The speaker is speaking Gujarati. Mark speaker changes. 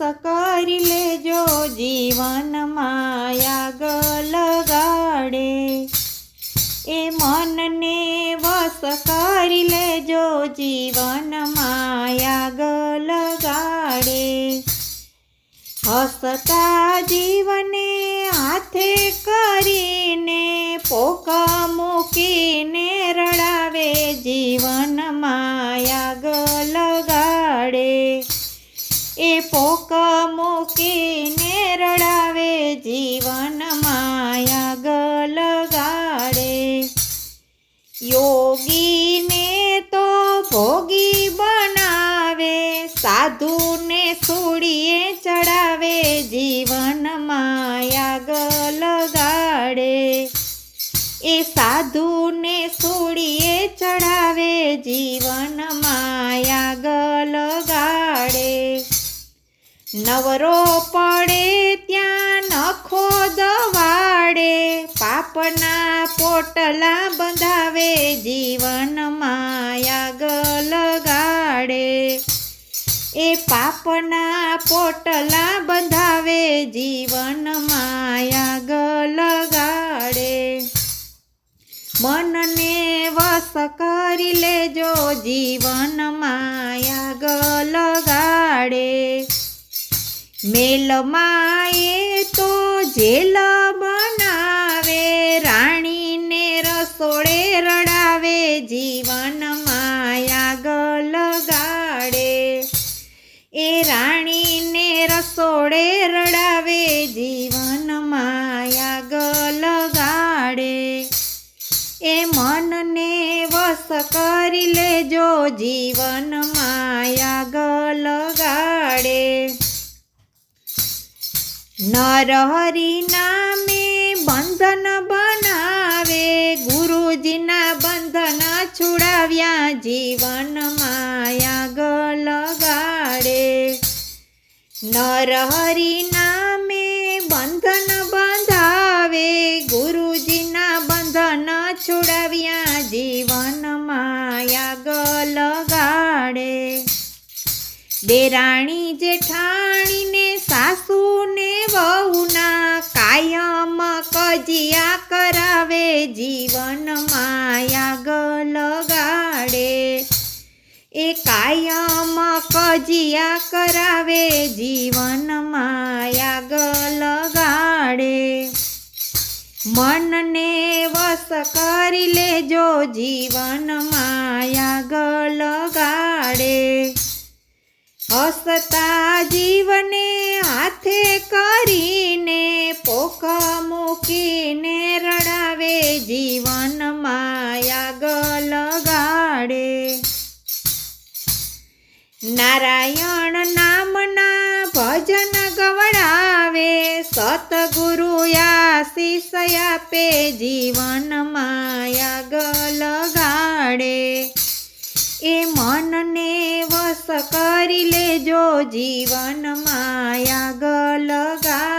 Speaker 1: કરી લેજો જીવન માયા લગાડે. એ મનને વસ કરી લેજો જીવન માયા લગાડે. હસતા જીવને હાથે કરીને પોક મૂકીને રડાવે, જીવન માયા લગાડે યોગીને તો ભોગી બનાવે, સાધુને સુડીએ ચડાવે, જીવન માયા ગલગાડે એ સાધુને સુડીએ ચડાવે જીવન નવરો પડે ત્યાં નખો દવાડે, પાપના પોટલા બંધાવે, જીવન માયા લગાડે એ પાપના પોટલા બંધાવે, જીવન માયા લગાડે મનને વસ કરી લેજો, જીવન મેલમાં એ તો જેલ બનાવે, રાણીને રસોડે રડાવે, જીવન માયા લગાડે એ રાણીને રસોડે રડાવે, જીવન માયા લગાડે એ મનને વસ કરી લેજો, જીવન માયા લગાડે નરહરી નામે બંધન બનાવે ગુરુજીના બંધન છોડાવ્યા જીવન માયા ગલગાડે નરહરી દેરાણી જેઠાણીને, સાસુને, વહુના કાયમ કજિયા કરાવે, જીવન માયા લગાડે એ કાયમ કજિયા કરાવે, જીવન માયા લગાડે મનને વસ કરી લેજો, જીવન માયા હસતા જીવને હાથે કરીને પોખ મૂકીને રડાવે, જીવન માયા લગાડે નારાયણ નામના ભજન ગવડાવે, સતગુરુ આશીષ આપે, જીવન માયા લગાડે એ મનને કરી લેજો જીવન માયા લગાડે